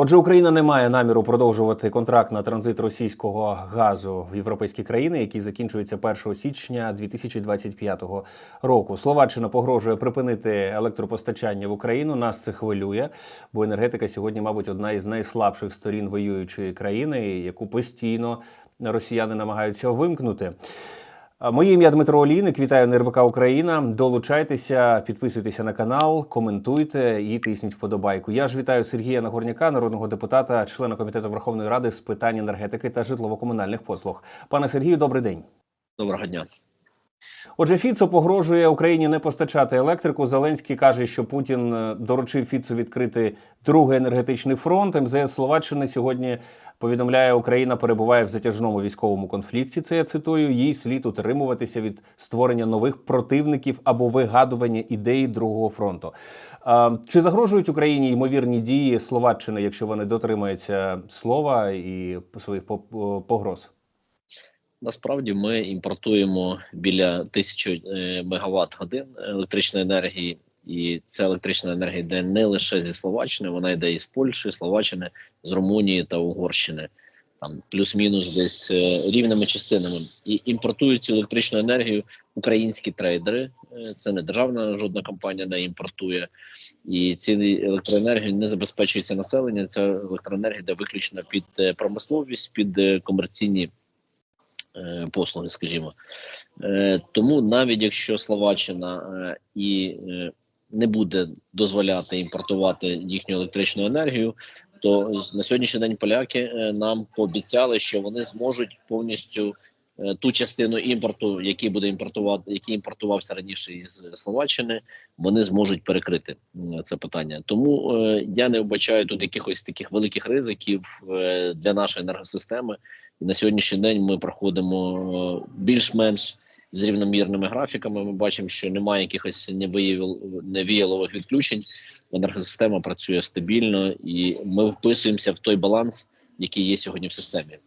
Отже, Україна не має наміру продовжувати контракт на транзит російського газу в європейські країни, який закінчується 1 січня 2025 року. Словаччина погрожує припинити електропостачання в Україну. Нас це хвилює, бо енергетика сьогодні, мабуть, одна із найслабших сторін воюючої країни, яку постійно росіяни намагаються вимкнути. Моє ім'я Дмитро Олійник. Вітаю на РБК Україна. Долучайтеся, підписуйтеся на канал, коментуйте і тисніть вподобайку. Я ж вітаю Сергія Нагорняка, народного депутата, члена комітету Верховної Ради з питань енергетики та житлово-комунальних послуг. Пане Сергію, добрий день. Доброго дня. Отже, Фіцо погрожує Україні не постачати електрику. Зеленський каже, що Путін е, доручив Фіцу відкрити другий енергетичний фронт. МЗС Словаччини сьогодні повідомляє, Україна перебуває в затяжному військовому конфлікті. Це я цитую. Їй слід утримуватися від створення нових противників або вигадування ідеї другого фронту. А, Чи загрожують Україні ймовірні дії Словаччини, якщо вони дотримаються слова і своїх по- погроз? Насправді ми імпортуємо біля тисячі е, мегаватт годин електричної енергії, і ця електрична енергія йде не лише зі Словаччини, вона йде із Польщі, Словаччини, з Румунії та Угорщини. Там плюс-мінус десь е, рівними частинами. І імпортують цю електричну енергію українські трейдери. Е, Це не державна жодна компанія не імпортує. І ці електроенергії не забезпечується населення. Ця електроенергія йде виключно під промисловість, під комерційні послуги, скажімо. Е, Тому навіть якщо Словаччина е, і е, не буде дозволяти імпортувати їхню електричну енергію, то на сьогоднішній день поляки е, нам пообіцяли, що вони зможуть повністю е, ту частину імпорту, який буде імпортувати, який імпортувався раніше із Словаччини, вони зможуть перекрити це питання. Тому е, я не вбачаю тут якихось таких великих ризиків е, для нашої енергосистеми. І на сьогоднішній день ми проходимо е, більш-менш з рівномірними графіками. Ми бачимо, що немає якихось невіялових відключень. Енергосистема працює стабільно, і ми вписуємося в той баланс, який є сьогодні в системі.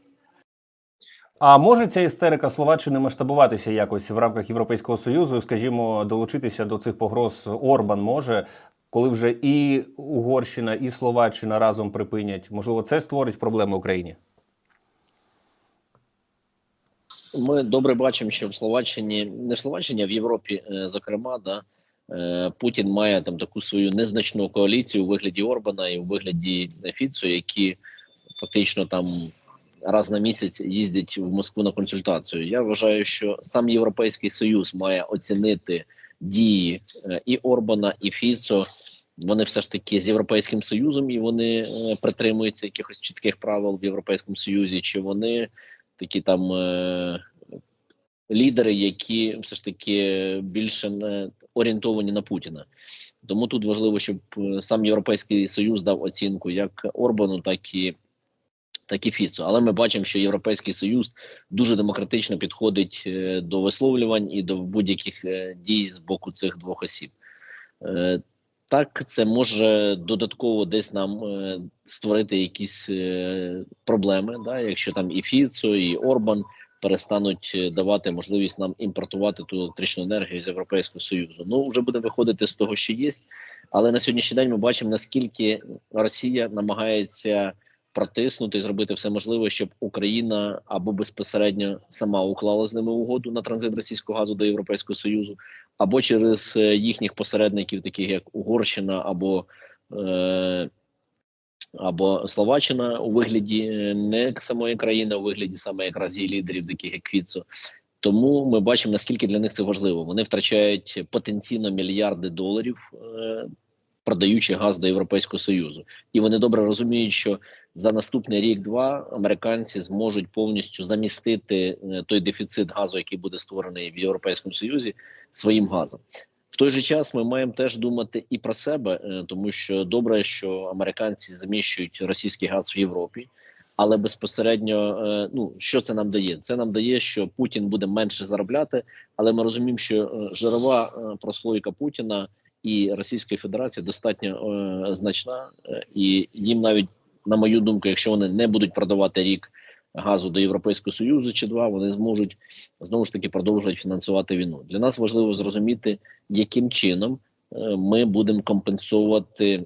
А може ця істерика Словаччини масштабуватися якось в рамках Європейського союзу? Скажімо, долучитися до цих погроз Орбан може, коли вже і Угорщина, і Словаччина разом припинять. Можливо, це створить проблеми Україні. Ми добре бачимо, що в Словаччині, не в Словаччині, а в Європі, е, зокрема, да, е, Путін має там таку свою незначну коаліцію у вигляді Орбана і у вигляді Фіцу, які фактично там раз на місяць їздять в Москву на консультацію. Я вважаю, що сам Європейський Союз має оцінити дії е, і Орбана, і Фіцо. Вони все ж таки з європейським союзом і вони е, притримуються якихось чітких правил в європейському союзі, чи вони такі там е, лідери, які все ж таки більше не орієнтовані на Путіна. Тому тут важливо, щоб сам Європейський Союз дав оцінку як Орбану, так і так і Фіцо. Але ми бачимо, що Європейський Союз дуже демократично підходить е, до висловлювань і до будь-яких е, дій з боку цих двох осіб. Е, так, це може додатково десь нам створити якісь проблеми, да, якщо там і Фіцо, і Орбан перестануть давати можливість нам імпортувати ту електричну енергію з Європейського Союзу. Ну вже будемо виходити з того, що є. Але на сьогоднішній день ми бачимо, наскільки Росія намагається протиснути зробити все можливе, щоб Україна або безпосередньо сама уклала з ними угоду на транзит російського газу до Європейського Союзу, або через е, їхніх посередників, таких як Угорщина або е, або Словаччина у вигляді е, не самої країни, у вигляді саме якраз її лідерів, таких як Фіцо. Тому ми бачимо наскільки для них це важливо. Вони втрачають потенційно мільярди доларів, е, продаючи газ до Європейського союзу, і вони добре розуміють, що за наступний рік-два американці зможуть повністю замістити е, той дефіцит газу, який буде створений в Європейському Союзі, своїм газом. В той же час ми маємо теж думати і про себе, е, тому що добре, що американці заміщують російський газ в Європі. Але безпосередньо, е, ну що це нам дає? Це нам дає, що Путін буде менше заробляти, але ми розуміємо, що жирова прослойка Путіна і Російської Федерації достатньо значна, і їм навіть, на мою думку, якщо вони не будуть продавати рік газу до Європейського Союзу чи два, вони зможуть знову ж таки продовжувати фінансувати війну. Для нас важливо зрозуміти, яким чином е, ми будемо компенсувати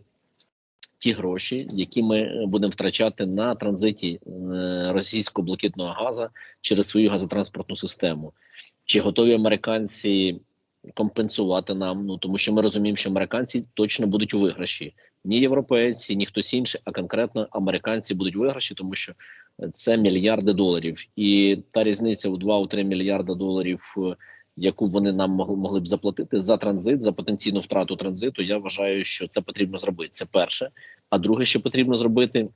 ті гроші, які ми е, будемо втрачати на транзиті е, російського блакитного газу через свою газотранспортну систему. Чи готові американці компенсувати нам? Ну тому що ми розуміємо, що американці точно будуть у виграші. Ні європейці, ні хтось інший, а конкретно американці будуть виграші, тому що це мільярди доларів, і та різниця у 2-3 мільярда доларів, е, яку вони нам могли, б заплатити за транзит, за потенційну втрату транзиту. Я вважаю, що це потрібно зробити. Це перше. А друге, що потрібно зробити,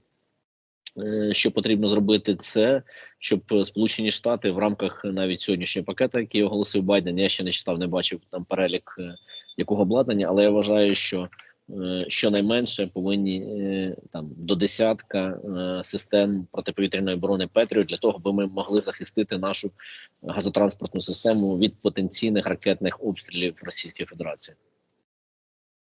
е, що потрібно зробити, це щоб е, Сполучені Штати в рамках навіть сьогоднішнього пакету, який оголосив Байден, я ще не читав, не бачив там перелік е, якого обладнання, але я вважаю, що е, щонайменше повинні е, там до десятка е, систем протиповітряної оборони Петріо для того, аби ми могли захистити нашу газотранспортну систему від потенційних ракетних обстрілів Російської Федерації.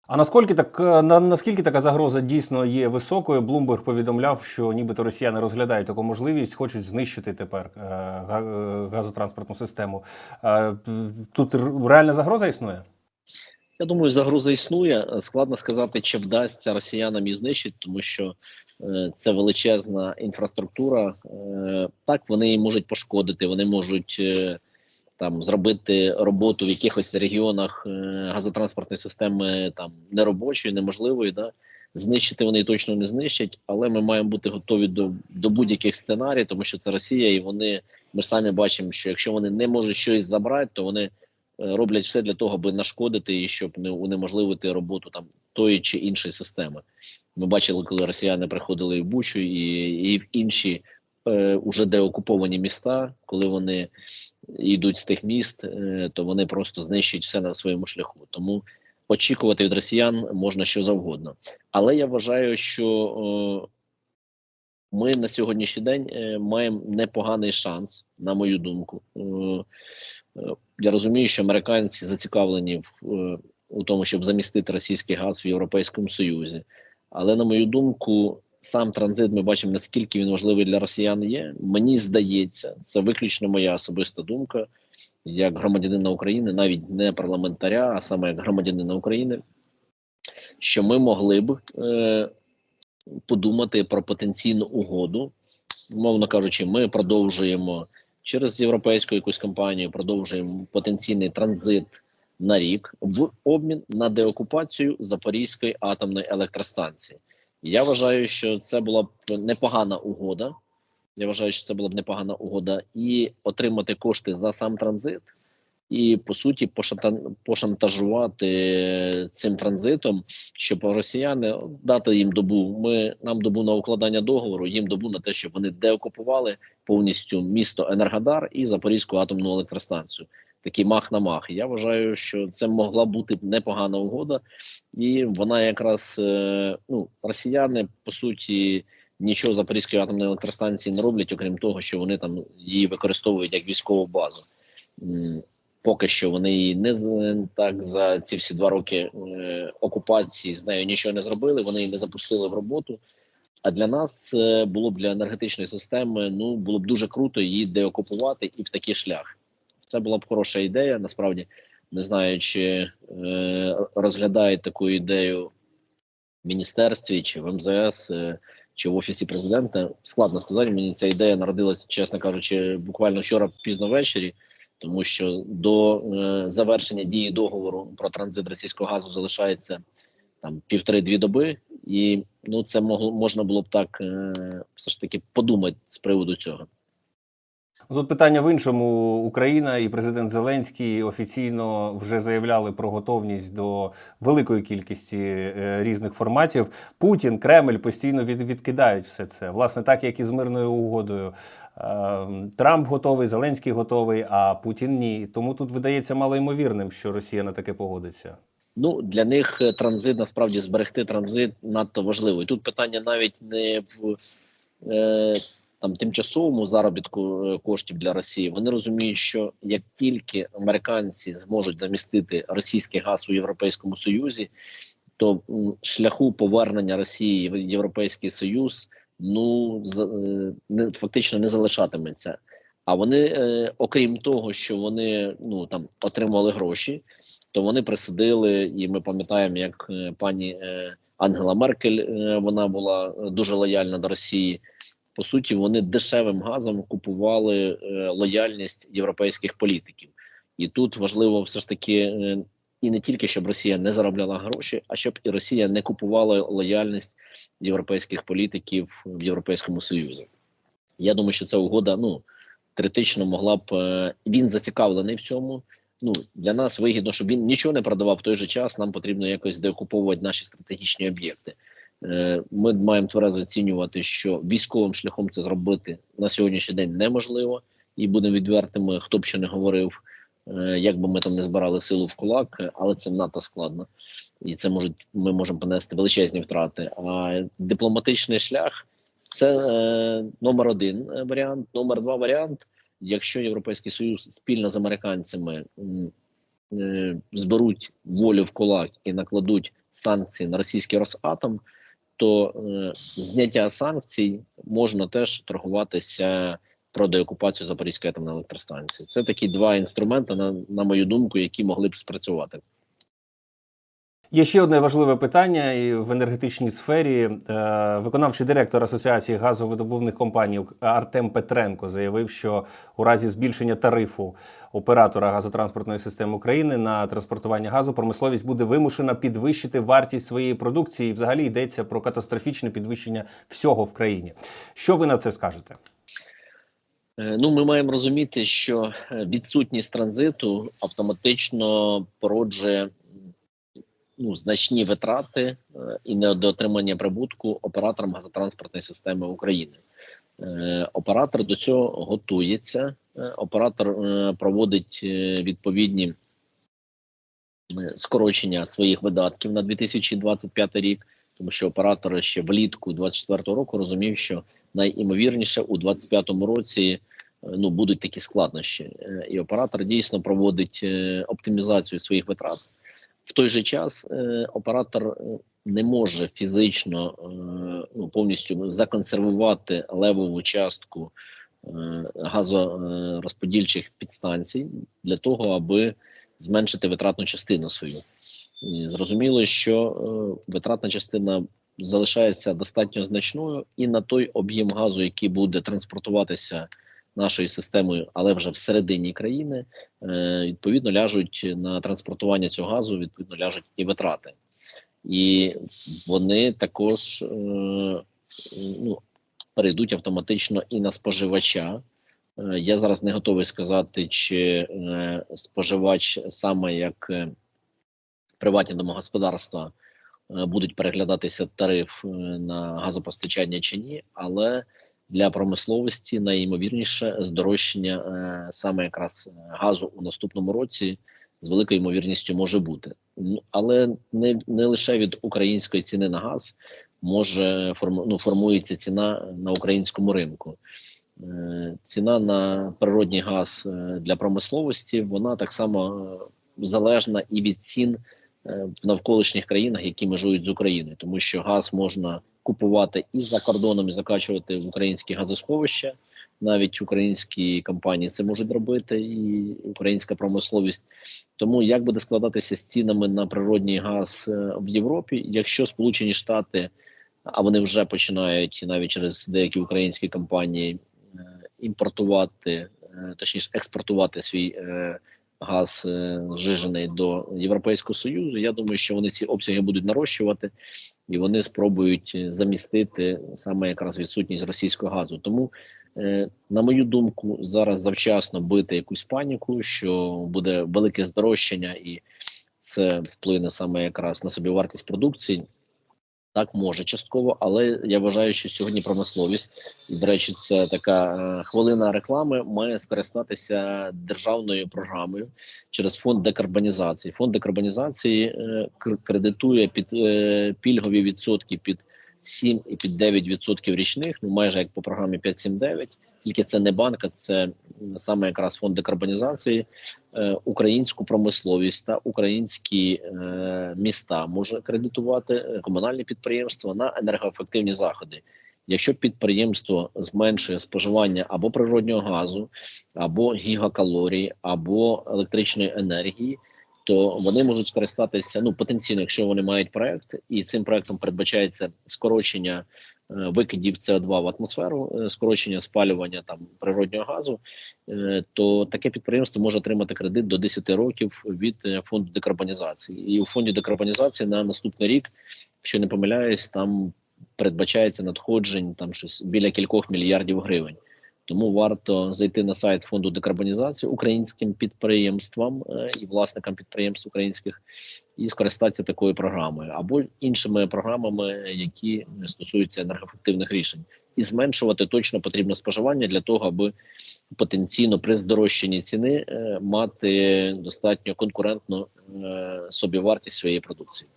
А наскільки так е, на наскільки така загроза дійсно є високою? Блумберг повідомляв, що нібито росіяни розглядають таку можливість, хочуть знищити тепер е, е, газотранспортну систему. Е, Тут реальна загроза існує? Я думаю, загроза існує. Складно сказати, чи вдасться росіянам її знищити, тому що е, це величезна інфраструктура. Е, так, вони можуть пошкодити, вони можуть е, там зробити роботу в якихось регіонах е, газотранспортної системи там неробочою, неможливою. Да? Знищити вони точно не знищать, але ми маємо бути готові до, до будь-яких сценаріїв, тому що це Росія, і вони ми самі бачимо, що якщо вони не можуть щось забрати, то вони роблять все для того, аби нашкодити і щоб не унеможливити роботу там тої чи іншої системи. Ми бачили, коли росіяни приходили і в Бучу, і, і в інші е, уже деокуповані міста, коли вони йдуть з тих міст, е, то вони просто знищують все на своєму шляху. Тому очікувати від росіян можна що завгодно. Але я вважаю, що е, ми на сьогоднішній день е, маємо непоганий шанс, на мою думку. Е, е, я розумію, що американці зацікавлені в, е, у тому, щоб замістити російський газ в Європейському Союзі. Але на мою думку, сам транзит ми бачимо, наскільки він важливий для росіян є. Мені здається, це виключно моя особиста думка, як громадянина України, навіть не парламентаря, а саме як громадянина України, що ми могли б е, подумати про потенційну угоду. Мовно кажучи, ми продовжуємо через європейську якусь компанію, продовжуємо потенційний транзит на рік в обмін на деокупацію Запорізької атомної електростанції. Я вважаю, що це була б непогана угода. Я вважаю, що це була б непогана угода, і отримати кошти за сам транзит, і по суті пошантажувати цим транзитом, щоб росіяни дати їм добу. Ми нам добу на укладання договору, їм добу на те, щоб вони деокупували повністю місто Енергодар і Запорізьку атомну електростанцію. Такий мах на мах. Я вважаю, що це могла бути непогана угода, і вона якраз е, ну росіяни по суті нічого Запорізької атомної електростанції не роблять, окрім того, що вони там її використовують як військову базу. Поки що вони її не так за ці всі два роки е, окупації з нею нічого не зробили. Вони її не запустили в роботу. А для нас е, було б для енергетичної системи ну було б дуже круто її деокупувати і в такий шлях. Це була б хороша ідея. Насправді не знаю, чи е, розглядають таку ідею в міністерстві чи в МЗС. Е, чи в офісі президента складно сказати. Мені ця ідея народилася, чесно кажучи, буквально вчора пізно ввечері, тому що до е, завершення дії договору про транзит російського газу залишається там півтори-дві доби, і ну це могло можна було б так е, все ж таки подумати з приводу цього. Тут питання в іншому. Україна і президент Зеленський офіційно вже заявляли про готовність до великої кількості е, різних форматів. Путін, Кремль постійно від, відкидають все це. Власне, так як і з мирною угодою. Е, Трамп готовий, Зеленський готовий, а Путін ні. Тому тут видається малоймовірним, що Росія на таке погодиться. Ну для них е, транзит насправді зберегти транзит надто важливо. Тут питання навіть не в там тимчасовому заробітку е, коштів для Росії. Вони розуміють, що як тільки американці зможуть замістити російський газ у Європейському Союзі, то шляху повернення Росії в Європейський Союз ну е, не фактично не залишатиметься. А вони, е, окрім того, що вони ну там отримали гроші, то вони присадили, і ми пам'ятаємо, як пані Ангела Меркель. Вона була дуже лояльна до Росії. По суті, вони дешевим газом купували е, лояльність європейських політиків, і тут важливо все ж таки е, і не тільки щоб Росія не заробляла гроші, а щоб і Росія не купувала лояльність європейських політиків в Європейському Союзі. Я думаю, що ця угода ну критично могла б е, він зацікавлений в цьому. Ну для нас вигідно, щоб він нічого не продавав в той же час. Нам потрібно якось деокуповувати наші стратегічні об'єкти. Е, Ми маємо тверезо оцінювати, що військовим шляхом це зробити на сьогоднішній день неможливо, і будемо відвертими, хто б що не говорив, е, як би ми там не збирали силу в кулак, але це надто складно, і це можуть ми можемо понести величезні втрати. А дипломатичний шлях це е, номер один варіант. Номер два варіант. Якщо Європейський Союз спільно з американцями зберуть волю в кулак і накладуть санкції на російський Росатом, то е, зняття санкцій можна теж торгуватися про деокупацію Запорізької атомної електростанції. Це такі два інструменти, на, на мою думку, які могли б спрацювати. Є ще одне важливе питання і в енергетичній сфері. Е, Виконавчий директор Асоціації газовидобувних компаній Артем Петренко заявив, що у разі збільшення тарифу оператора газотранспортної системи України на транспортування газу промисловість буде вимушена підвищити вартість своєї продукції. І взагалі йдеться про катастрофічне підвищення всього в країні. Що ви на це скажете? Е, Ну, ми маємо розуміти, що е, відсутність транзиту автоматично породжує ну, значні витрати е, і недоотримання прибутку операторам газотранспортної системи України. Е, Оператор до цього готується. Е, Оператор проводить відповідні скорочення своїх видатків на 2025 рік, тому що оператор ще влітку 2024 року розумів, що найімовірніше у 2025 році ну будуть такі складнощі, і оператор дійсно проводить оптимізацію своїх витрат. В той же час е, оператор е, не може фізично е, ну, повністю законсервувати левову частку е, газорозподільчих підстанцій для того, аби зменшити витратну частину свою. І зрозуміло, що е, витратна частина залишається достатньо значною, і на той об'єм газу, який буде транспортуватися нашою системою, але вже всередині країни, е, відповідно ляжуть на транспортування цього газу, відповідно ляжуть і витрати, і вони також е, ну, перейдуть автоматично і на споживача. Е, Я зараз не готовий сказати, чи споживач саме як приватні домогосподарства будуть переглядатися тариф на газопостачання чи ні, але для промисловості найімовірніше здорожчання е, саме якраз е, газу у наступному році з великою ймовірністю може бути. Ну але не, не лише від української ціни на газ може форму, ну, формується ціна на українському ринку. Е, Ціна на природний газ для промисловості вона так само залежна і від цін в навколишніх країнах, які межують з Україною, тому що газ можна купувати і за кордоном, і закачувати в українські газосховища. Навіть українські компанії це можуть робити, і українська промисловість. Тому як буде складатися з цінами на природний газ е, в Європі, якщо Сполучені Штати, а вони вже починають навіть через деякі українські компанії е, імпортувати, е, точніше експортувати свій е, газ е, зжижений до Європейського Союзу. Я думаю, що вони ці обсяги будуть нарощувати і вони спробують е, замістити саме якраз відсутність російського газу. Тому, е, на мою думку, зараз завчасно бити якусь паніку, що буде велике здорожчання, і це вплине саме якраз на собівартість продукції. Так може частково, але я вважаю, що сьогодні промисловість, до речі, це така е, хвилина реклами, має скористатися державною програмою через фонд декарбонізації. Фонд декарбонізації е, кредитує під е, пільгові відсотки під 7 і під 9 відсотків річних, ну майже як по програмі 5-7-9. Тільки це не банк, а це саме якраз фонд декарбонізації, е, українську промисловість та українські е, міста може кредитувати е, комунальні підприємства на енергоефективні заходи. Якщо підприємство зменшує споживання або природнього газу, або гігакалорій, або електричної енергії, то вони можуть скористатися ну потенційно, якщо вони мають проект, і цим проектом передбачається скорочення викидів СО2 в атмосферу, е, скорочення спалювання там природнього газу, е, то таке підприємство може отримати кредит до 10 років від е, фонду декарбонізації. І у фонді декарбонізації на наступний рік, якщо не помиляюсь, там передбачається надходжень там щось біля кількох мільярдів гривень. Тому варто зайти на сайт фонду декарбонізації українським підприємствам е, і власникам підприємств українських і скористатися такою програмою або іншими програмами, які стосуються енергоефективних рішень, і зменшувати точно потрібно споживання для того, аби потенційно при здорожчанні ціни е, мати достатньо конкурентну е, собівартість своєї продукції.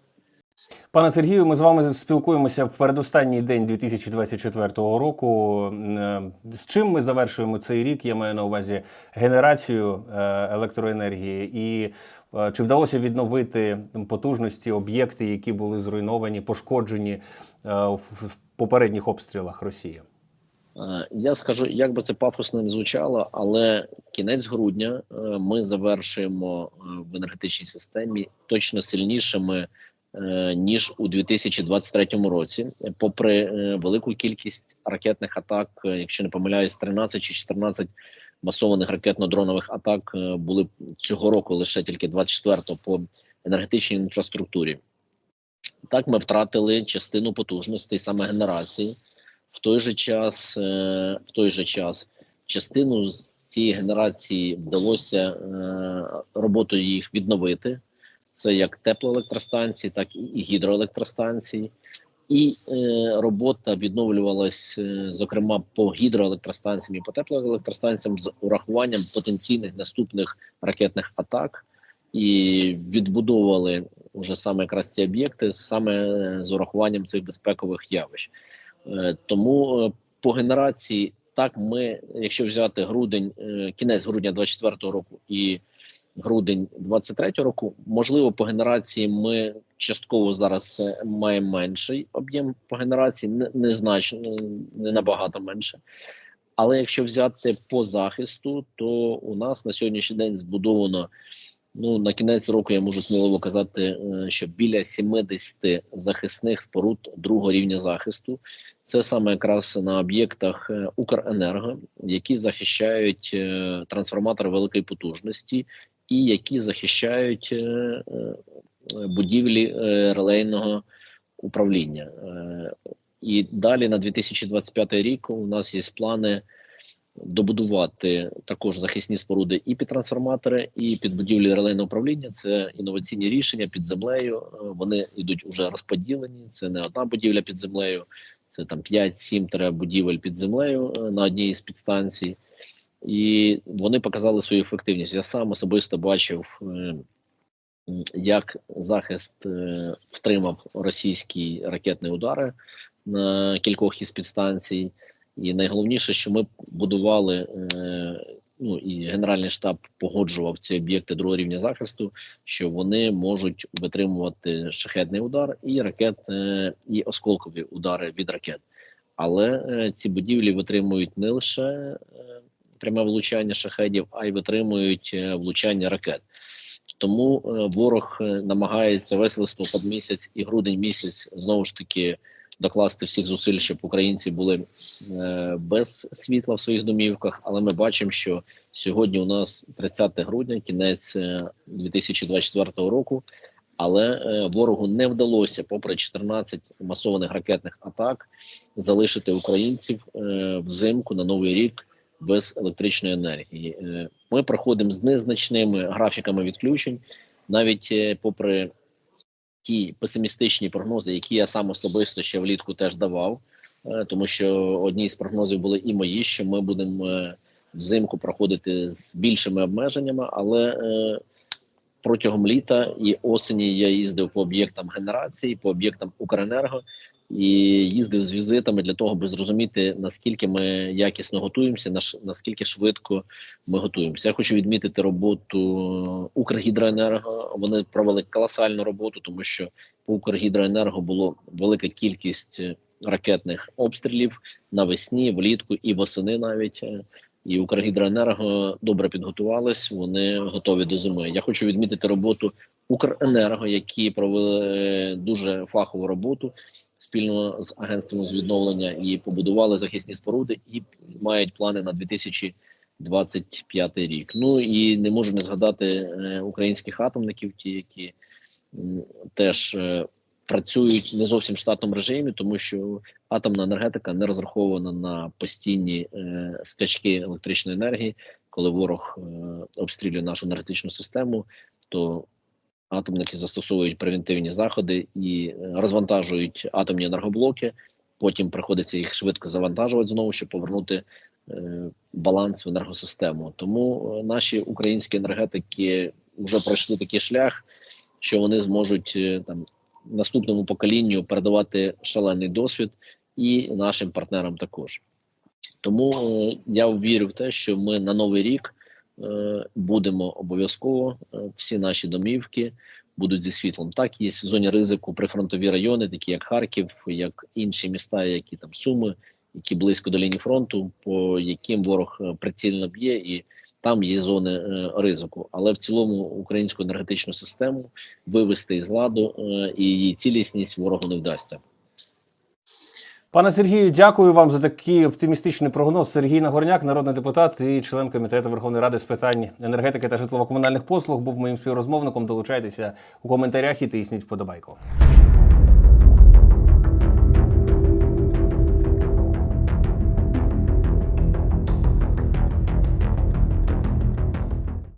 Пане Сергію, ми з вами спілкуємося в передостанній день 2024 року. Е, З чим ми завершуємо цей рік? Я маю на увазі генерацію е, електроенергії, і е, чи вдалося відновити потужності об'єкти, які були зруйновані, пошкоджені в попередніх обстрілах Росії? Я скажу, як би це пафосно не звучало, але кінець грудня ми завершуємо в енергетичній системі точно сильнішими ніж у 2023 році, попри е, велику кількість ракетних атак, е, якщо не помиляюсь, 13 чи 14 масованих ракетно-дронових атак е, були цього року лише тільки 24-го по енергетичній інфраструктурі. Так, ми втратили частину потужностей саме генерації. В той же час, е, в той же час, частину з цієї генерації вдалося е, роботою їх відновити. Це як теплоелектростанції, так і гідроелектростанції. І е, робота відновлювалась, е, зокрема, по гідроелектростанціям і по теплоелектростанціям з урахуванням потенційних наступних ракетних атак, і відбудовували вже саме якраз ці об'єкти саме з урахуванням цих безпекових явищ. Е, Тому е, по генерації, так ми, якщо взяти грудень, е, кінець грудня 24 року і грудень 23 року, можливо, по генерації ми частково зараз е, маємо менший об'єм по генерації, незначно, не набагато менше. Але якщо взяти по захисту, то у нас на сьогоднішній день збудовано ну на кінець року я можу сміливо казати, е, що біля 70 захисних споруд другого рівня захисту. Це саме якраз на об'єктах е, Укренерго, які захищають трансформатори великої потужності, і які захищають е, е, будівлі е, релейного управління. І далі на 2025 рік у нас є плани добудувати також захисні споруди і під трансформатори, і під будівлі релейного управління. Це інноваційні рішення під землею. Вони йдуть уже розподілені. Це не одна будівля під землею, це там 5-7 будівель під землею на одній з підстанцій. І вони показали свою ефективність. Я сам особисто бачив, е, як захист е, втримав російські ракетні удари на кількох із підстанцій. І найголовніше, що ми будували, е, ну і Генеральний штаб погоджував ці об'єкти другого рівня захисту, що вони можуть витримувати шахетний удар і ракет, і осколкові удари від ракет. Але ці будівлі витримують не лише пряме влучання шахедів, а й витримують е, влучання ракет. Тому е, ворог е, намагається весь листопад місяць і грудень місяць знову ж таки докласти всіх зусиль, щоб українці були без світла в своїх домівках. Але ми бачимо, що сьогодні у нас 30 грудня, кінець е, 2024 року. Але ворогу не вдалося, попри 14 масованих ракетних атак, залишити українців взимку на новий рік без електричної енергії. Е, ми проходимо з незначними графіками відключень, навіть е, попри ті песимістичні прогнози, які я сам особисто ще влітку теж давав, е, тому що одні з прогнозів були і мої, що ми будемо взимку проходити з більшими обмеженнями, але протягом літа і осені я їздив по об'єктам генерації, по об'єктам Укренерго і їздив з візитами для того, аби зрозуміти наскільки ми якісно готуємося, наскільки швидко ми готуємося. Я хочу відмітити роботу Укргідроенерго. Вони провели колосальну роботу, тому що по Укргідроенерго було велика кількість е, ракетних обстрілів навесні, влітку і восени навіть. Е, І Укргідроенерго добре підготувались. Вони готові до зими. Я хочу відмітити роботу Укренерго, які провели дуже фахову роботу спільно з агентством з відновлення і побудували захисні споруди і мають плани на 2025 рік. Ну і не можу не згадати е, українських атомників, ті, які теж е, працюють не зовсім в штатному режимі, тому що атомна енергетика не розрахована на постійні е, скачки електричної енергії. Коли ворог обстрілює нашу енергетичну систему, то атомники застосовують превентивні заходи і е, розвантажують атомні енергоблоки. Потім приходиться їх швидко завантажувати знову, щоб повернути е, баланс в енергосистему. Тому е, наші українські енергетики вже пройшли такий шлях, що вони зможуть е, там наступному поколінню передавати шалений досвід і нашим партнерам також. Тому я вірю в те, що ми на новий рік будемо обов'язково е, всі наші домівки будуть зі світлом. Так, є в зоні ризику прифронтові райони, такі як Харків, як інші міста, які там Суми, які близько до лінії фронту, по яким ворог е, прицільно б'є, і там є зони е, ризику. Але в цілому українську енергетичну систему вивести із ладу е, і її цілісність ворогу не вдасться. Пане Сергію, дякую вам за такий оптимістичний прогноз. Сергій Нагорняк, народний депутат і член комітету Верховної Ради з питань енергетики та житлово-комунальних послуг, був моїм співрозмовником. Долучайтеся у коментарях і тисніть вподобайку.